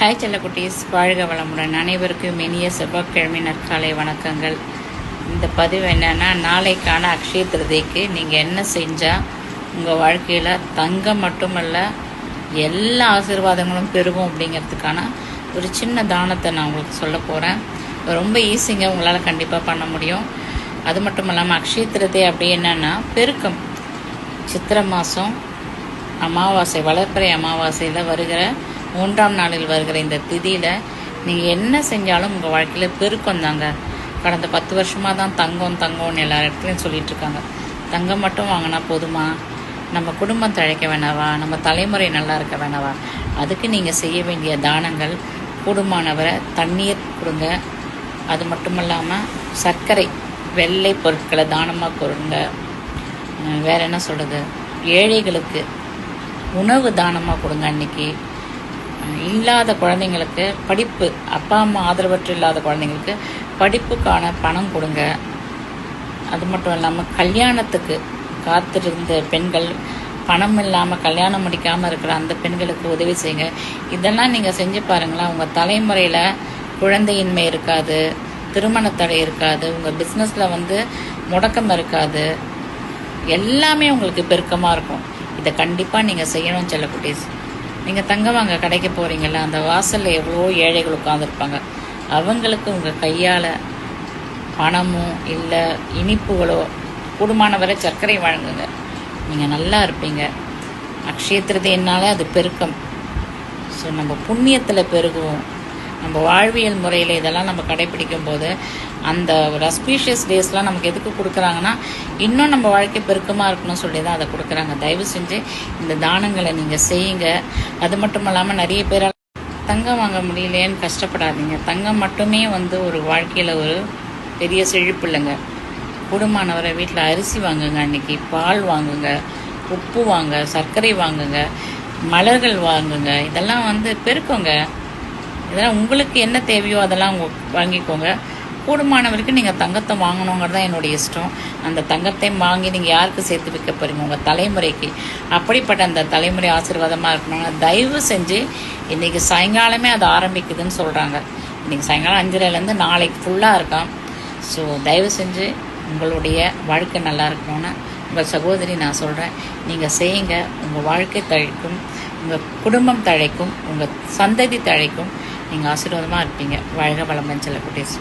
Hi செல்லக்குட்டீஸ் வாழ்க வளமுடன். அனைவருக்கும் இனிய செவ்வாய்க்கிழமை நற்காலை வணக்கங்கள். இந்த பதிவு என்னென்னா நாளைக்கான அக்ஷய திருதிக்கு நீங்கள் என்ன செஞ்சால் உங்கள் வாழ்க்கையில் தங்கம் மட்டுமல்ல எல்லா ஆசீர்வாதங்களும் பெருகும் அப்படிங்கிறதுக்கான ஒரு சின்ன தானத்தை நான் உங்களுக்கு சொல்ல போகிறேன் ரொம்ப ஈஸிங்க உங்களால் கண்டிப்பாக பண்ண முடியும். அது மட்டும் இல்லாமல் அக்ஷய திருதி அப்படி என்னென்னா பெருக்கம். சித்திரை மாதம் அமாவாசை வளர்ப்பிறை அமாவாசையில் வருகிற மூன்றாம் நாளில் வருகிற இந்த திதியில் நீங்கள் என்ன செஞ்சாலும் உங்கள் வாழ்க்கையில் பெருக்கம் தாங்க. கடந்த பத்து வருஷமாக தான் தங்கம் தங்கம்னு எல்லா இடத்துலையும் சொல்லிட்டு இருக்காங்க. தங்கம் மட்டும் வாங்கினா போதுமா? நம்ம குடும்பம் தழைக்க வேணாவா? நம்ம தலைமுறை நல்லா இருக்க வேணாவா? அதுக்கு நீங்கள் செய்ய வேண்டிய தானங்கள் கூடுமானவரை தண்ணீர் கொடுங்க. அது மட்டும் இல்லாமல் சர்க்கரை வெள்ளை பொருட்களை தானமாக கொடுங்க. வேறு வேற என்ன சொல்கிறது ஏழைகளுக்கு உணவு தானமாக கொடுங்க அன்னைக்கு. இல்லாத குழந்தைங்களுக்கு படிப்பு அப்பா அம்மா ஆதரவற்று இல்லாத குழந்தைங்களுக்கு படிப்புக்கான பணம் கொடுங்க. அது மட்டும் இல்லாமல் கல்யாணத்துக்கு காத்திருந்த பெண்கள் பணம் இல்லாமல் கல்யாணம் முடிக்காமல் இருக்கிற அந்த பெண்களுக்கு உதவி செய்யுங்க. இதெல்லாம் நீங்கள் செஞ்சு பாருங்களேன். உங்கள் தலைமுறையில் குழந்தையின்மை இருக்காது திருமண தடை இருக்காது உங்கள் பிஸ்னஸில் வந்து முடக்கம் இருக்காது. எல்லாமே உங்களுக்கு பெருக்கமாக இருக்கும். இதை கண்டிப்பாக நீங்கள் செய்யணும் செல்லக்குட்டீஸ் நீங்கள் தங்க வாங்க கடைக்கு போகிறீங்கள அந்த வாசலில் எவ்வளோ ஏழைகள் உட்காந்துருப்பாங்க அவங்களுக்கு உங்கள் கையால் பணமோ இல்லை இனிப்புகளோ கூடுமான வரை சர்க்கரை வழங்குங்க. நீங்கள் நல்லா இருப்பீங்க. அக்ஷய திருதியினால அது பெருக்கம். ஸோ நம்ம புண்ணியத்தில் பெருகுவோம். நம்ம வாழ்வியல் முறையில் இதெல்லாம் நம்ம கடைபிடிக்கும் போது அந்த ஒரு அஸ்பீஷியஸ் டேஸ்லாம் நமக்கு எதுக்கு கொடுக்குறாங்கன்னா இன்னும் நம்ம வாழ்க்கை பெருக்கமாக இருக்கணும்னு சொல்லி தான் அதை கொடுக்குறாங்க. தயவு செஞ்சு இந்த தானங்களை நீங்கள் செய்யுங்க. அது மட்டும் இல்லாமல் நிறைய பேரால் தங்கம் வாங்க முடியலையேன்னு கஷ்டப்படாதீங்க. தங்கம் மட்டுமே வந்து ஒரு வாழ்க்கையில் ஒரு பெரிய செழிப்பு இல்லைங்க. கூடுமானவரை வீட்டில் அரிசி வாங்குங்க அன்னைக்கு பால் வாங்குங்க உப்பு வாங்க சர்க்கரை வாங்குங்க மலர்கள் வாங்குங்க இதெல்லாம் வந்து பெருக்குங்க. இதெல்லாம் உங்களுக்கு என்ன தேவையோ அதெல்லாம் வாங்கிக்கோங்க. கூடுமான வரைக்கும் நீங்கள் தங்கத்தை வாங்கணுங்கிறது தான் என்னுடைய இஷ்டம். அந்த தங்கத்தை வாங்கி நீங்கள் யாருக்கு சேர்த்து வைக்க போகிறீங்க உங்கள் தலைமுறைக்கு. அப்படிப்பட்ட அந்த தலைமுறை ஆசீர்வாதமாக இருக்கணும்னா தயவு செஞ்சு இன்றைக்கி சாயங்காலமே அது ஆரம்பிக்குதுன்னு சொல்கிறாங்க இன்றைக்கி சாயங்காலம் அஞ்சரைலேருந்து நாளைக்கு ஃபுல்லாக இருக்கான். ஸோ தயவு செஞ்சு உங்களுடைய வாழ்க்கை நல்லா இருக்கணும்னு உங்கள் சகோதரி நான் சொல்கிறேன் நீங்கள் செய்யுங்க. உங்கள் வாழ்க்கை தழைக்கும் உங்கள் குடும்பம் தழைக்கும் உங்கள் சந்ததி தழைக்கும் நீங்கள் ஆசீர்வாதமாக இருப்பீங்க. வாழ்க வளமன் செல்ல குட்டீஸ்